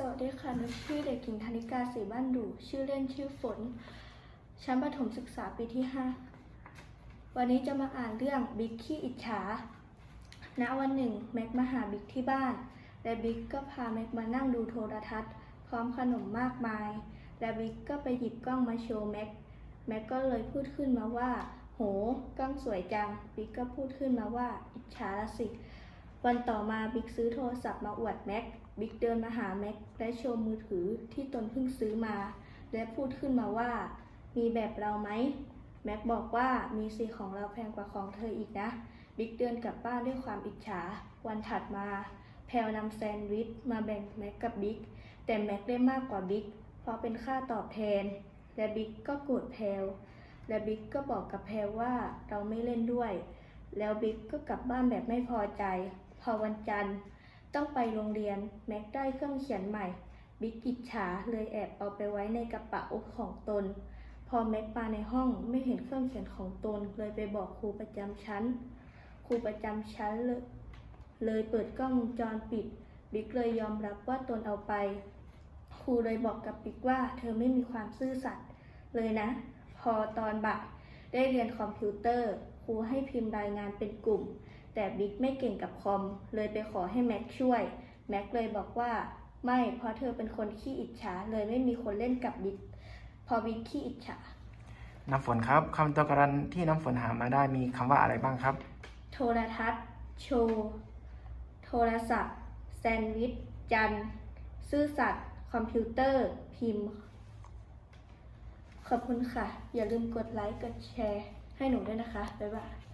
สวัสดีค่ะหนูชื่อเด็กหญิงธนิกาศรีบ้านดูชื่อเล่นชื่อฝน ชั้นประถมศึกษาปีที่ 5 วันนี้จะมาอ่านเรื่องบิ๊กขี้อิจฉา ณ วันหนึ่งแม็กมาหาบิ๊กที่บ้าน และบิ๊กก็พาแม็กมานั่งดูโทรทัศน์ พร้อมขนมมากมาย และบิ๊กก็ไปหยิบกล้องมาโชว์แม็ก แม็กก็เลยพูดขึ้นมาว่า โห กล้องสวยจัง บิ๊กก็พูดขึ้นมาว่า อิจฉาละสิ วันต่อมาบิ๊กซื้อโทรศัพท์มาอวดแม็ก บิ๊กเดินมาหาแม็กและโชว์มือถือที่ตนเพิ่งซื้อมา และพูดขึ้นมาว่า มีแบบเราไหม แม็กบอกว่ามีสีของเราแพงกว่าของเธออีกนะ บิ๊กเดินกลับบ้านด้วยความอิจฉา วันถัดมา แพลนำแซนด์วิชมาแบ่งแม็กกับบิ๊ก แต่แม็กได้มากกว่าบิ๊ก เพราะเป็นค่าตอบแทน และบิ๊กก็โกรธแพลและบิ๊กก็บอกกับแพลว่าเราไม่เล่นด้วย แล้วบิ๊กก็กลับบ้านแบบไม่พอใจ พอวันจันทร์ต้องไปโรงเรียนแม็กได้เครื่องเขียนใหม่ บิ๊กอิจฉาเลยแอบเอาไปไว้ในกระเป๋าของตน พอแม็กมาในห้องไม่เห็นเครื่องเขียนของตน เลยไปบอกครูประจำชั้น ครูประจำชั้นเลยเลยเปิดกล้องวงจรปิด บิ๊กเลยยอมรับว่าตนเอาไป ครูเลยบอกกับบิ๊กว่า เธอไม่มีความซื่อสัตย์เลยนะ พอตอนบ่ายได้เรียนคอมพิวเตอร์ ครูให้พิมพ์รายงานเป็นกลุ่ม แต่บิ๊กไม่เก่งกับคอม เลยไปขอให้แม็กช่วย แม็กเลยบอกว่า ไม่เพราะเธอเป็นคนขี้อิจฉาเลยไม่มีคนเล่นกับบิ๊กพอบิ๊กขี้อิจฉา น้ำฝนครับคำตัวการันที่น้ำฝนหามาได้มีคำว่าอะไรบ้างครับ โทรทัศน์ โชว์ โทรศัพท์ แซนด์วิช จันทร์ซื่อสัตย์ คอมพิวเตอร์ พิมพ์ ขอบคุณค่ะ อย่าลืมกดไลค์ กดแชร์ ให้หนูด้วยนะคะ บ๊ายบาย